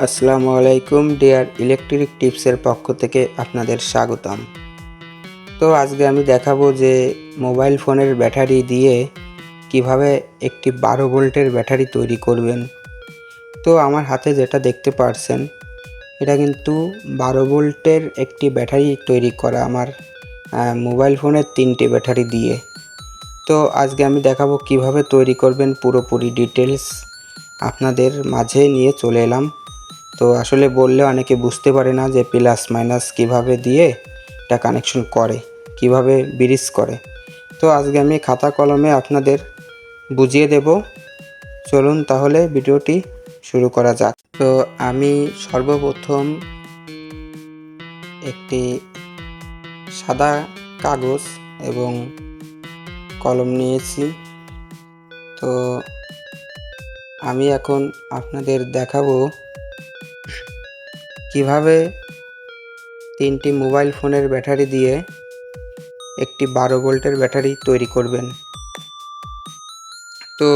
আসসালামু আলাইকুম, deer electric টিপসের পক্ষ থেকে আপনাদের স্বাগতম। তো আজকে আমি দেখাবো যে মোবাইল ফোনের ব্যাটারি দিয়ে কীভাবে একটি বারো ভোল্টের ব্যাটারি তৈরি করবেন। তো আমার হাতে যেটা দেখতে পারছেন, এটা কিন্তু বারো ভোল্টের একটি ব্যাটারি তৈরি করা আমার মোবাইল ফোনের তিনটি ব্যাটারি দিয়ে। তো আজকে আমি দেখাবো কীভাবে তৈরি করবেন পুরোপুরি ডিটেলস আপনাদের মাঝে নিয়ে চলে এলাম। তো আসলে বললে অনেকে বুঝতে পারে না যে প্লাস মাইনাস কীভাবে দিয়ে এটা কানেকশন করে, কীভাবে ব্রিজ করে। তো আজকে আমি খাতা কলমে আপনাদের বুঝিয়ে দেব। চলুন তাহলে ভিডিওটি শুরু করা যাক। তো আমি সর্বপ্রথম একটি সাদা কাগজ এবং কলম নিয়েছি। তো আমি এখন আপনাদের দেখাবো কীভাবে তিনটি মোবাইল ফোনের ব্যাটারি দিয়ে একটি বারো ভোল্টের ব্যাটারি তৈরি করবেন? তো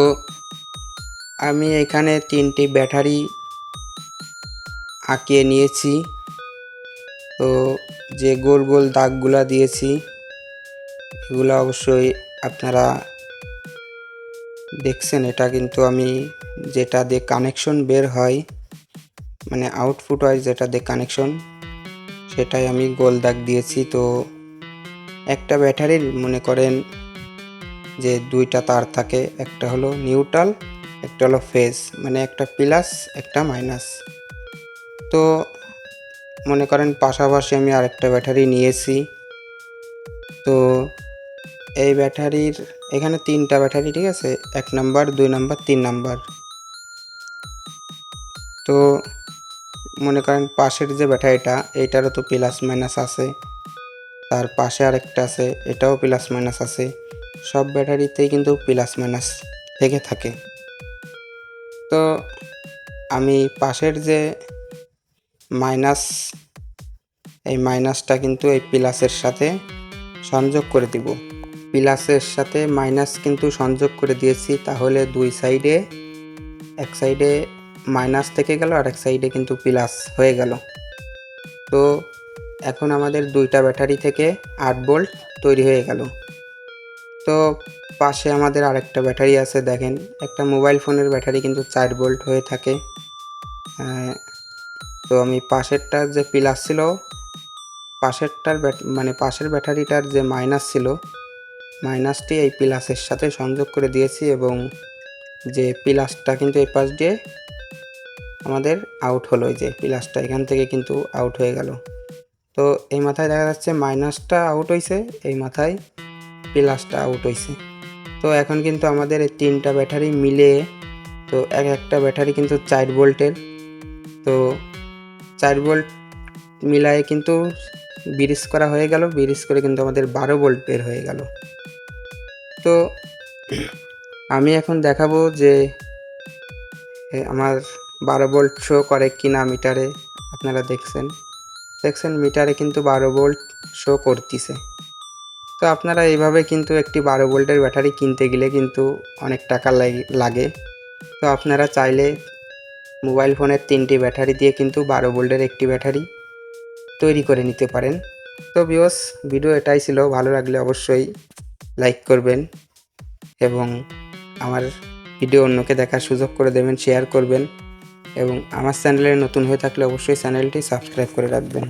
আমি এখানে তিনটি ব্যাটারি আঁকিয়ে নিয়েছি। তো যে গোল গোল দাগগুলা দিয়েছি, এগুলো অবশ্যই আপনারা দেখছেন। এটা কিন্তু আমি যেটা দিয়ে কানেকশন বের হয় মানে আউটপুট ওয়াইজ যেটা দিয়ে কানেকশন সেটাই আমি গোল দাগ দিয়েছি। তো একটা ব্যাটারির মনে করেন যে দুইটা তার থাকে, একটা হলো নিউট্রাল একটা হলো ফেজ মানে একটা প্লাস একটা মাইনাস তো মনে করেন পাশাপাশি আমি আরেকটা ব্যাটারি নিয়েছি। তো এই ব্যাটারির এখানে তিনটা ব্যাটারি ঠিক আছে? এক নাম্বার দুই নাম্বার তিন নাম্বার তো মনে করেন পাশের যে ব্যাটা এটা, এইটারও তো প্লাস মাইনাস আছে। তার পাশে আরেকটা আছে, এটাও প্লাস মাইনাস আছে। সব ব্যাটারিতেই কিন্তু প্লাস মাইনাস থেকে থাকে। তো আমি পাশের যে মাইনাস এই মাইনাসটা কিন্তু এই প্লাসের সাথে সংযোগ করে দিব। প্লাসের সাথে মাইনাস কিন্তু সংযোগ করে দিয়েছি, তাহলে দুই সাইডে এক সাইডে মাইনাস থেকে গেল আর এক সাইডে কিন্তু প্লাস হয়ে গেল। তো এখন আমাদের দুইটা ব্যাটারি থেকে আট ভোল্ট তৈরি হয়ে গেল। তো পাশে আমাদের আরেকটা ব্যাটারি আছে, দেখেন। একটা মোবাইল ফোনের ব্যাটারি কিন্তু চার ভোল্ট হয়ে থাকে। তো আমি পাশেরটার যে প্লাস ছিল, পাশেরটার মানে পাশের ব্যাটারিটার যে মাইনাস ছিল মাইনাসটি এই প্লাসের সাথে সংযোগ করে দিয়েছি এবং যে প্লাসটা কিন্তু এই পাশ দিয়ে আমাদের আউট হলো যে প্লাসটা এখান থেকে কিন্তু আউট হয়ে গেল। তো এই মাথায় দেখা যাচ্ছে মাইনাসটা আউট হয়েছে এই মাথায় প্লাসটা আউট হয়েছে তো এখন কিন্তু আমাদের এই তিনটা ব্যাটারি মিলে, তো এক একটা ব্যাটারি কিন্তু চার ভোল্টের। তো চার ভোল্ট মিলায়ে কিন্তু ব্রিজ করা হয়ে গেল, ব্রিজ করে কিন্তু আমাদের বারো ভোল্ট বের হয়ে গেল। তো আমি এখন দেখাবো যে আমার বারো ভোল্ট শো করে কিনা মিটারে আপনারা দেখছেন। দেখছেন মিটারে কিন্তু বারো ভোল্ট শো করতেছে। তো আপনারা এইভাবে কিন্তু একটি বারো ভোল্টের ব্যাটারি কিনতে গেলে কিন্তু অনেক টাকা লাগ- তো আপনারা চাইলে মোবাইল ফোনের তিনটি ব্যাটারি দিয়ে কিন্তু বারো ভোল্টের একটি ব্যাটারি তৈরি করে নিতে পারেন। তো বিয়স ভিডিও এটাই ছিল। ভালো লাগলে অবশ্যই লাইক করবেন এবং আমার ভিডিও অন্যকে দেখার সুযোগ করে দেবেন শেয়ার করবেন। এবং আমার চ্যানেলে নতুন হয়ে থাকলে অবশ্যই চ্যানেলটি সাবস্ক্রাইব করে রাখবেন।